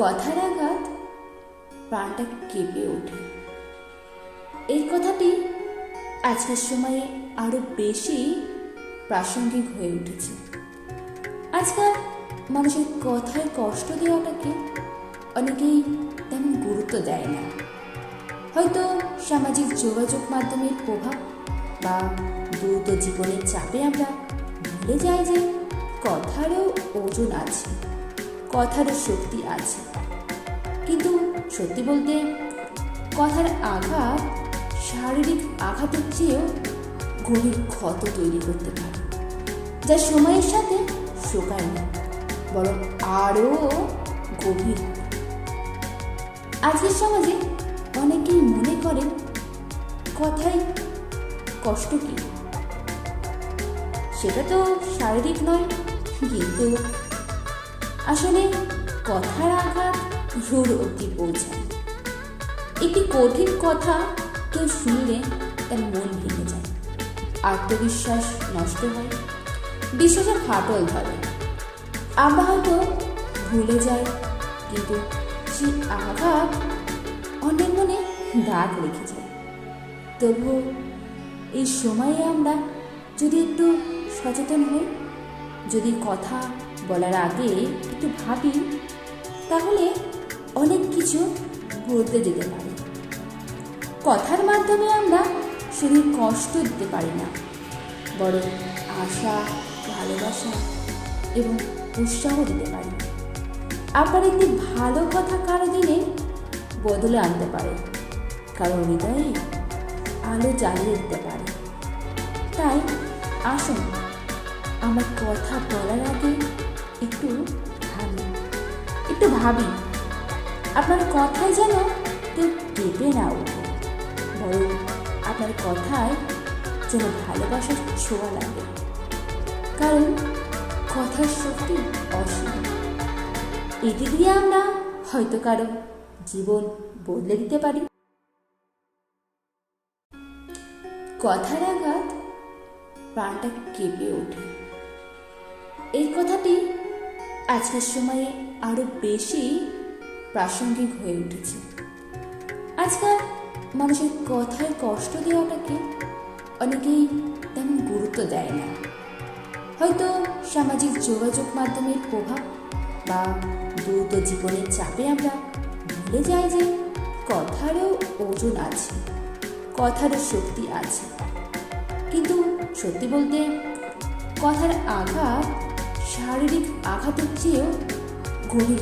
কথার আঘাত প্রাণটা কেঁপে ওঠে। এই কথাটি আজকের সময়ে আরও বেশি প্রাসঙ্গিক হয়ে উঠেছে। আজকাল মানুষের কথায় কষ্ট দেওয়াটাকে অনেকেই তেমন গুরুত্ব দেয় না। হয়তো সামাজিক যোগাযোগ মাধ্যমের প্রভাব বা দ্রুত জীবনের চাপে আমরা ভুলে যাই যে কথারও ওজন আছে। কথারও শক্তি আছে। কিন্তু সত্যি বলতে, কথার আঘাত শারীরিক আঘাতের চেয়েও গভীর ক্ষত তৈরি করতে পারে, যা সময়ের সাথে শোকায় না, বরং আরও গভীর। আজকের সমাজে অনেকেই মনে করেন, কথায় কষ্ট কি? সেটা তো শারীরিক নয়, কিন্তু আসলে কথার আঘাত রোড অব্দি পৌঁছায় একটি কঠিন কথা কেউ শুনলে তার মন ভেঙে যায়। আত্মবিশ্বাস নষ্ট হয়। বিশ্বাসের ফাটল ধরে। আমরা হয়তো ভুলে যাই, কিন্তু সেই আঘাত অনেক মনে দাগ রেখে যায়। তবু এই সময়ে আমরা যদি একটু সচেতন হই, যদি কথা বলার আগে একটু ভাবি, তাহলে অনেক কিছু বদলে যেতে পারে। কথার মাধ্যমে আমরা শুধু কষ্ট দিতে পারি না, বরং আশা, ভালোবাসা এবং উৎসাহ দিতে পারি। আবার একটি ভালো কথা কারও দিনে বদলে আনতে পারে, কারও হৃদয়ে আলো জ্বালিয়ে দিতে পারে। তাই আসুন, আমার কথা বলার আগে একটু ভাবি। আপনার কথায় যেন কেউ কেঁপে না ওঠে, বরং আপনার কথায় যেন ভালোবাসার ছোঁয়া লাগে। কারণ কথার শক্তি অসীম। এটি দিয়ে আমরা হয়তো কারও জীবন বদলে দিতে পারি। কথার আঘাত প্রাণটা কেঁপে ওঠে। এই কথাটি আজকের সময়ে আরও বেশি প্রাসঙ্গিক হয়ে উঠেছে। আজকাল মানুষের কথায় কষ্ট দেওয়াটাকে অনেকেই তেমন গুরুত্ব দেয় না। হয়তো সামাজিক যোগাযোগ মাধ্যমের প্রভাব বা দ্রুত জীবনের চাপে আমরা ভুলে যাই যে কথারও ওজন আছে, কথারও শক্তি আছে। কিন্তু সত্যি বলতে কথার আঘাত শারীরিক আঘাতের চেয়েও গভীর।